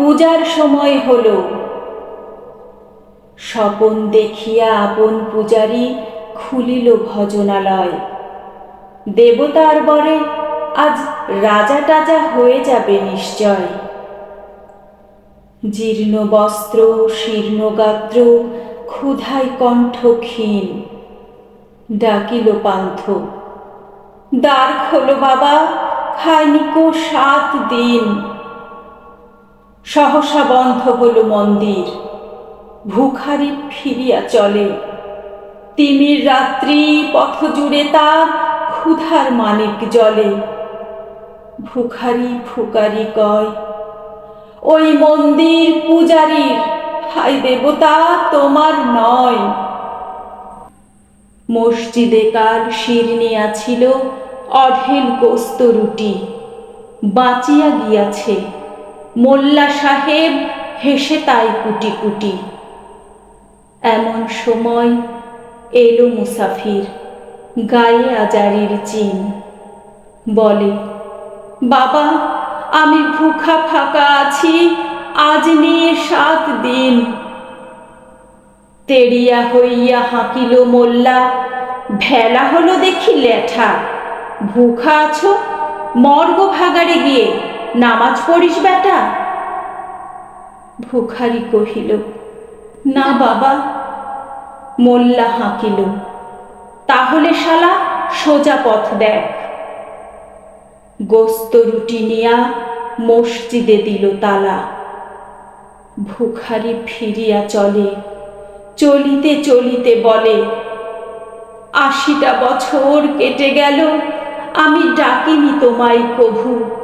পূজার সময় হলো। স্বপন দেখিয়া আপন পূজারি খুলিল ভজনালয়। দেবতার বরে আজ রাজা টাজা হয়ে যাবে নিশ্চয়। জীর্ণ বস্ত্র, শীর্ণ গাত্র, ক্ষুধায় কণ্ঠ ক্ষীণ। ডাকিল পান্থ, দ্বার খোলো বাবা খায়নি কো সাত দিন। সহসা বন্ধ হলো মন্দির। ভুখারি ফিরিয়া চলে। তিমির রাত্রি পথ জুড়ে তার ক্ষুধার মানিক জলে। ভুখারি ফুকারি কয়, ওই মন্দির পূজারীর হাই দেবতা, তোমার নয়। মসজিদে কার শিরনিয়া ছিল, অঢেল গোস্ত রুটি। বাঁচিয়া গিয়াছে। মোল্লা সাহেব হেসে তাই কুটি কুটি এমন সময় এলো মুসাফির, গায়ে আজারির চিন। বলে, বাবা, আমি ভুখা ফাঁকা আছি, আজ নিয়ে সাত দিন। তেড়িয়া হইয়া হাঁকিল মোল্লা, ভেলা হলো দেখি লেঠা, ভুখা আছো, মর্গ ভাগাড়ে গিয়ে। নামাজ পড়িস বেটা? ভুখারি কহিল, না বাবা। মোল্লা হাঁকিল, তাহলে শালা সোজা পথ দেখ। গোস্ত রুটি নিয়া মসজিদে দিল তালা। ভুখারি ফিরিয়া চলে, চলিতে চলিতে বলে, আশিটা বছর কেটে গেল, আমি ডাকিনি তোমায় কভু।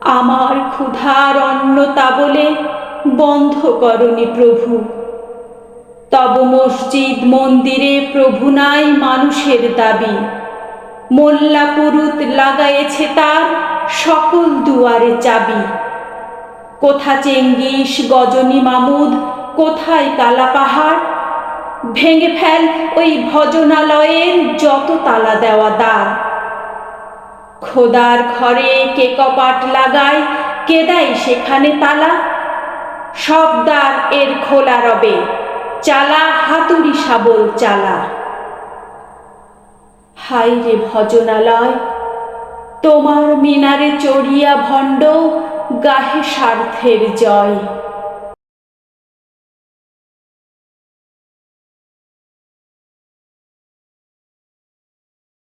আমার ক্ষুধার অন্ন তা বলে বন্ধ করনি প্রভু। তব মসজিদ মন্দিরে প্রভু নাই মানুষের দাবি। মোল্লা পুরুত তার সকল দুয়ারে চাবি। কোথা চেঙ্গিস গজনী মামুদ, কোথায় কালা পাহাড়? ভেঙে ফেল ওই ভজনালয়ের যত তালা দেওয়া দ্বার। খোদার ঘরে কে কপাট লাগায়, কে দেয় সেখানে তালা? সব দ্বার এর খোলা রবে, চালা হাতুড়ি শাবল চালা। হাই রে ভজনালয়, তোমার মিনারে চড়িয়া ভণ্ড, গাহে স্বার্থের জয়।